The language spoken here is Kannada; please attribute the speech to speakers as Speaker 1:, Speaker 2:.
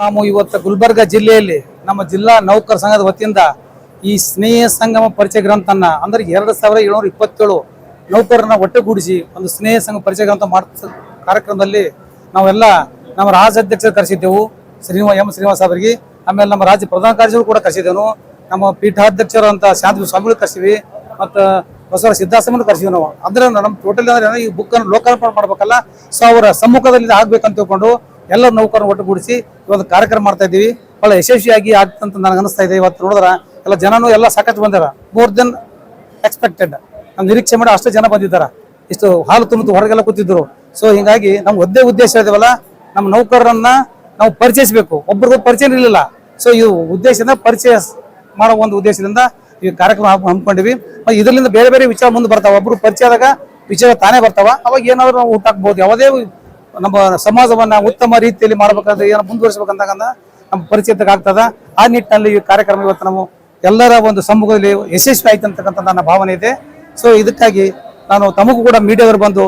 Speaker 1: ನಾವು ಇವತ್ತು ಗುಲ್ಬರ್ಗ ಜಿಲ್ಲೆಯಲ್ಲಿ ನಮ್ಮ ಜಿಲ್ಲಾ ನೌಕರ ಸಂಘದ ವತಿಯಿಂದ ಈ ಸ್ನೇಹ ಸಂಗಮ ಪರಿಚಯ ಗ್ರಂಥನ್ನ ಅಂದ್ರೆ ಎರಡು ಸಾವಿರದ ಏಳ್ನೂರ ಇಪ್ಪತ್ತೇಳು ನೌಕರರನ್ನ ಒಟ್ಟುಗೂಡಿಸಿ ಒಂದು ಸ್ನೇಹ ಸಂಘ ಪರಿಚಯ ಗ್ರಂಥ ಮಾಡ ಕಾರ್ಯಕ್ರಮದಲ್ಲಿ ನಾವೆಲ್ಲ ನಮ್ಮ ರಾಜ್ಯಾಧ್ಯಕ್ಷರು ಕರೆಸಿದ್ದೆವು. ಶ್ರೀನಿವಾ ಎಂ. ಶ್ರೀನಿವಾಸ ಅವರಿಗೆ. ಆಮೇಲೆ ನಮ್ಮ ರಾಜ್ಯ ಪ್ರಧಾನ ಕಾರ್ಯದರ್ಶಿಗಳು ಕೂಡ ಕರೆಸಿದ್ದೆವು ನಮ್ಮ ಪೀಠಾಧ್ಯಕ್ಷರು ಅಂತ ಶಾಂತಿ ಸ್ವಾಮಿಗಳು ಕರೆಸಿವಿ ಮತ್ತು ಬಸವರ ಸಿದ್ಧಾಶ್ರಮನ ಕರೆಸಿವಿ ನಾವು. ಅಂದ್ರೆ ನಮ್ಮ ಟೋಟಲ್ ಅಂದ್ರೆ ಈ ಬುಕ್ ಅನ್ನು ಲೋಕಾರ್ಪಣೆ ಮಾಡ್ಬೇಕಲ್ಲ. ಸೊ ಅವರ ಸಮ್ಮುಖದಲ್ಲಿ ಆಗ್ಬೇಕಂತ ತಿಳ್ಕೊಂಡು ಎಲ್ಲ ನೌಕರನ್ನು ಒಟ್ಟುಗೂಡಿಸಿ ಇವತ್ತು ಕಾರ್ಯಕ್ರಮ ಮಾಡ್ತಾ ಇದ್ದೀವಿ. ಬಹಳ ಯಶಸ್ವಿಯಾಗಿ ಆಗ್ತಂತ ನನಗೆ ಅನಿಸ್ತಾ ಇದೆ. ಇವತ್ತು ನೋಡಿದ್ರೆ ಎಲ್ಲ ಜನನು ಎಲ್ಲ ಸಾಕಷ್ಟು ಬಂದಾರ ಮೋರ್ ದೆನ್ ಎಕ್ಸ್ಪೆಕ್ಟೆಡ್ ನಾವು ನಿರೀಕ್ಷೆ ಮಾಡಿ ಅಷ್ಟು ಜನ ಬಂದಿದ್ದಾರೆ. ಇಷ್ಟು ಹಾಲು ತುಂಬಿತು ಹೊರಗೆಲ್ಲ ಕೂತಿದ್ರು. ಸೊ ಹೀಗಾಗಿ ನಮ್ಮ ಒದ್ದೇ ಉದ್ದೇಶ ಇದೀವಲ್ಲ ನಮ್ಮ ನೌಕರರನ್ನ ನಾವು ಪರಿಚಯಿಸಬೇಕು. ಒಬ್ರಿಗೂ ಪರಿಚಯ ಇರಲಿಲ್ಲ. ಸೊ ಇದು ಉದ್ದೇಶದಿಂದ ಪರಿಚಯ ಮಾಡೋ ಒಂದು ಉದ್ದೇಶದಿಂದ ಈ ಕಾರ್ಯಕ್ರಮ ಹಮ್- ಹಮ್ಮಿಕೊಂಡಿವಿ. ಇದರಿಂದ ಬೇರೆ ಬೇರೆ ವಿಚಾರ ಮುಂದೆ ಬರ್ತಾವೆ. ಒಬ್ರು ಪರಿಚಯದಾಗ ವಿಚಾರ ತಾನೇ ಬರ್ತಾವ. ಅವಾಗ ಏನಾದರೂ ನಾವು ಹುಟ್ಟಾಕ್ಬಹುದು ಯಾವುದೇ ನಮ್ಮ ಸಮಾಜವನ್ನ ಉತ್ತಮ ರೀತಿಯಲ್ಲಿ ಮಾಡ್ಬೇಕಂದ್ರೆ ಏನೋ ಮುಂದುವರಿಸಬೇಕಂದಾಗ ನಮ್ಮ ಪರಿಚಯಕ್ಕೆ ಆಗ್ತದ. ಆ ನಿಟ್ಟಿನಲ್ಲಿ ಈ ಕಾರ್ಯಕ್ರಮ ಇವತ್ತು ನಾವು ಎಲ್ಲರ ಒಂದು ಸಮ್ಮುಖದಲ್ಲಿ ಯಶಸ್ವಿ ಆಯ್ತು ಅಂತಕ್ಕಂಥ ನನ್ನ ಭಾವನೆ ಇದೆ. ಸೊ ಇದಕ್ಕಾಗಿ ನಾನು ತಮಗೂ ಕೂಡ ಮೀಡಿಯಾದವರು ಬಂದು